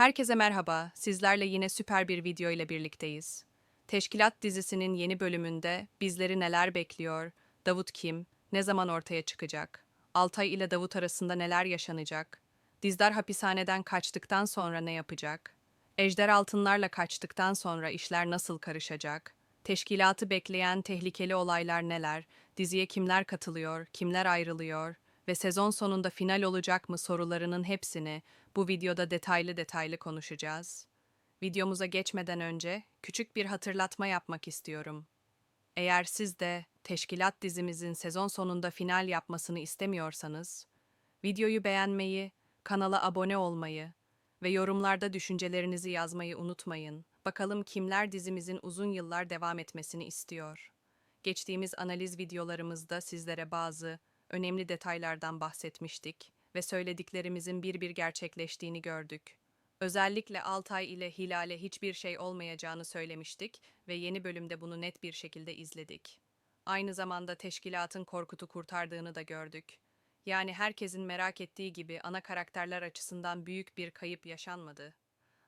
Herkese merhaba. Sizlerle yine süper bir video ile birlikteyiz. Teşkilat dizisinin yeni bölümünde bizleri neler bekliyor? Davut kim? Ne zaman ortaya çıkacak? Altay ile Davut arasında neler yaşanacak? Dizdar hapishaneden kaçtıktan sonra ne yapacak? Ejder altınlarla kaçtıktan sonra işler nasıl karışacak? Teşkilatı bekleyen tehlikeli olaylar neler? Diziye kimler katılıyor, kimler ayrılıyor ve sezon sonunda final olacak mı sorularının hepsini bu videoda detaylı detaylı konuşacağız. Videomuza geçmeden önce küçük bir hatırlatma yapmak istiyorum. Eğer siz de Teşkilat dizimizin sezon sonunda final yapmasını istemiyorsanız, videoyu beğenmeyi, kanala abone olmayı ve yorumlarda düşüncelerinizi yazmayı unutmayın. Bakalım kimler dizimizin uzun yıllar devam etmesini istiyor. Geçtiğimiz analiz videolarımızda sizlere bazı önemli detaylardan bahsetmiştik ve söylediklerimizin bir bir gerçekleştiğini gördük. Özellikle Altay ile Hilal'e hiçbir şey olmayacağını söylemiştik ve yeni bölümde bunu net bir şekilde izledik. Aynı zamanda teşkilatın Korkut'u kurtardığını da gördük. Yani herkesin merak ettiği gibi ana karakterler açısından büyük bir kayıp yaşanmadı.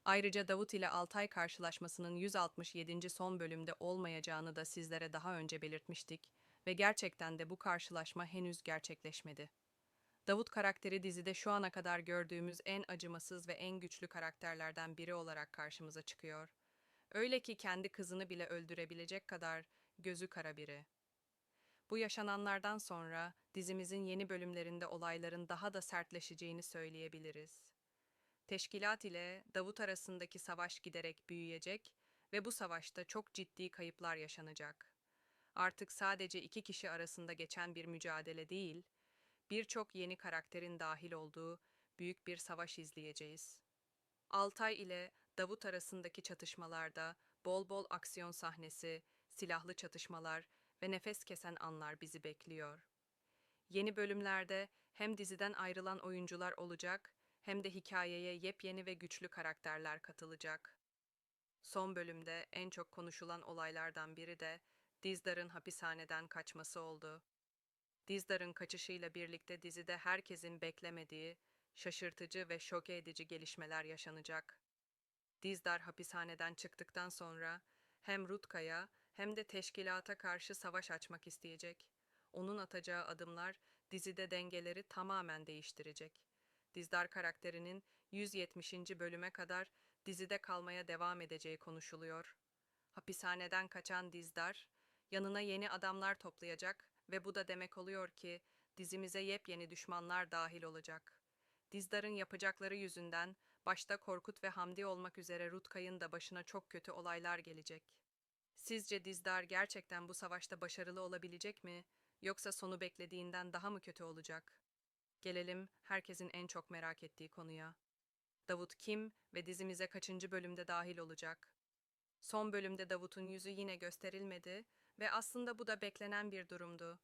Ayrıca Davut ile Altay karşılaşmasının 167. son bölümde olmayacağını da sizlere daha önce belirtmiştik ve gerçekten de bu karşılaşma henüz gerçekleşmedi. Davut karakteri dizide şu ana kadar gördüğümüz en acımasız ve en güçlü karakterlerden biri olarak karşımıza çıkıyor. Öyle ki kendi kızını bile öldürebilecek kadar gözü kara biri. Bu yaşananlardan sonra dizimizin yeni bölümlerinde olayların daha da sertleşeceğini söyleyebiliriz. Teşkilat ile Davut arasındaki savaş giderek büyüyecek ve bu savaşta çok ciddi kayıplar yaşanacak. Artık sadece iki kişi arasında geçen bir mücadele değil, birçok yeni karakterin dahil olduğu büyük bir savaş izleyeceğiz. Altay ile Davut arasındaki çatışmalarda bol bol aksiyon sahnesi, silahlı çatışmalar ve nefes kesen anlar bizi bekliyor. Yeni bölümlerde hem diziden ayrılan oyuncular olacak hem de hikayeye yepyeni ve güçlü karakterler katılacak. Son bölümde en çok konuşulan olaylardan biri de Dizdar'ın hapishaneden kaçması oldu. Dizdar'ın kaçışıyla birlikte dizide herkesin beklemediği, şaşırtıcı ve şoke edici gelişmeler yaşanacak. Dizdar hapishaneden çıktıktan sonra hem Rutka'ya hem de teşkilata karşı savaş açmak isteyecek. Onun atacağı adımlar dizide dengeleri tamamen değiştirecek. Dizdar karakterinin 170. bölüme kadar dizide kalmaya devam edeceği konuşuluyor. Hapishaneden kaçan Dizdar, yanına yeni adamlar toplayacak ve bu da demek oluyor ki dizimize yepyeni düşmanlar dahil olacak. Dizdar'ın yapacakları yüzünden başta Korkut ve Hamdi olmak üzere Rutkay'ın da başına çok kötü olaylar gelecek. Sizce Dizdar gerçekten bu savaşta başarılı olabilecek mi yoksa sonu beklediğinden daha mı kötü olacak? Gelelim herkesin en çok merak ettiği konuya. Davut kim ve dizimize kaçıncı bölümde dahil olacak? Son bölümde Davut'un yüzü yine gösterilmedi ve aslında bu da beklenen bir durumdu.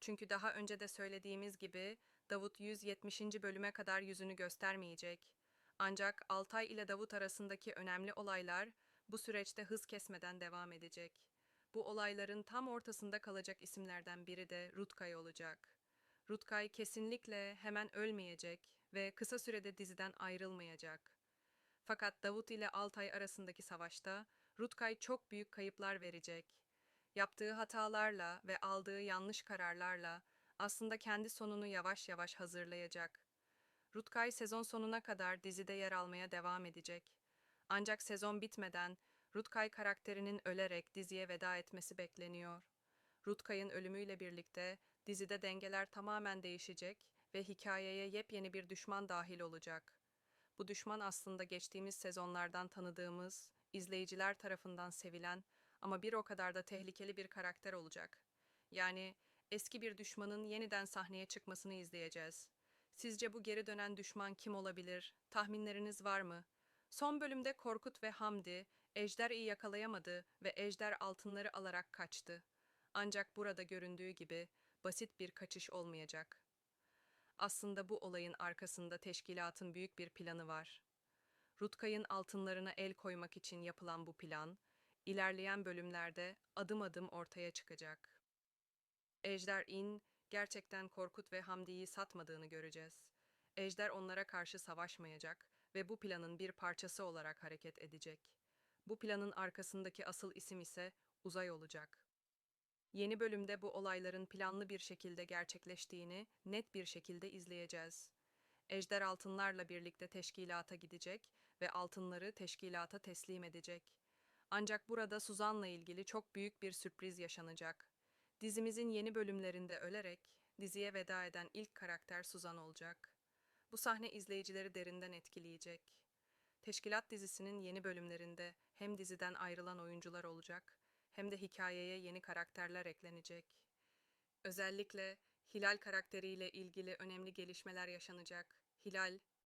Çünkü daha önce de söylediğimiz gibi Davut 170. bölüme kadar yüzünü göstermeyecek. Ancak Altay ile Davut arasındaki önemli olaylar bu süreçte hız kesmeden devam edecek. Bu olayların tam ortasında kalacak isimlerden biri de Rutkay olacak. Rutkay kesinlikle hemen ölmeyecek ve kısa sürede diziden ayrılmayacak. Fakat Davut ile Altay arasındaki savaşta Rutkay çok büyük kayıplar verecek. Yaptığı hatalarla ve aldığı yanlış kararlarla aslında kendi sonunu yavaş yavaş hazırlayacak. Rutkay sezon sonuna kadar dizide yer almaya devam edecek. Ancak sezon bitmeden Rutkay karakterinin ölerek diziye veda etmesi bekleniyor. Rutkay'ın ölümüyle birlikte dizide dengeler tamamen değişecek ve hikayeye yepyeni bir düşman dahil olacak. Bu düşman aslında geçtiğimiz sezonlardan tanıdığımız, izleyiciler tarafından sevilen ama bir o kadar da tehlikeli bir karakter olacak. Yani eski bir düşmanın yeniden sahneye çıkmasını izleyeceğiz. Sizce bu geri dönen düşman kim olabilir? Tahminleriniz var mı? Son bölümde Korkut ve Hamdi, Ejder iyi yakalayamadı ve Ejder altınları alarak kaçtı. Ancak burada göründüğü gibi basit bir kaçış olmayacak. Aslında bu olayın arkasında teşkilatın büyük bir planı var. Rutkay'ın altınlarına el koymak için yapılan bu plan, ilerleyen bölümlerde adım adım ortaya çıkacak. Ejder İn gerçekten Korkut ve Hamdi'yi satmadığını göreceğiz. Ejder onlara karşı savaşmayacak ve bu planın bir parçası olarak hareket edecek. Bu planın arkasındaki asıl isim ise uzay olacak. Yeni bölümde bu olayların planlı bir şekilde gerçekleştiğini net bir şekilde izleyeceğiz. Ejder altınlarla birlikte teşkilata gidecek ve altınları teşkilata teslim edecek. Ancak burada Suzan'la ilgili çok büyük bir sürpriz yaşanacak. Dizimizin yeni bölümlerinde ölerek diziye veda eden ilk karakter Suzan olacak. Bu sahne izleyicileri derinden etkileyecek. Teşkilat dizisinin yeni bölümlerinde hem diziden ayrılan oyuncular olacak hem de hikayeye yeni karakterler eklenecek. Özellikle Hilal karakteriyle ilgili önemli gelişmeler yaşanacak. Hilal,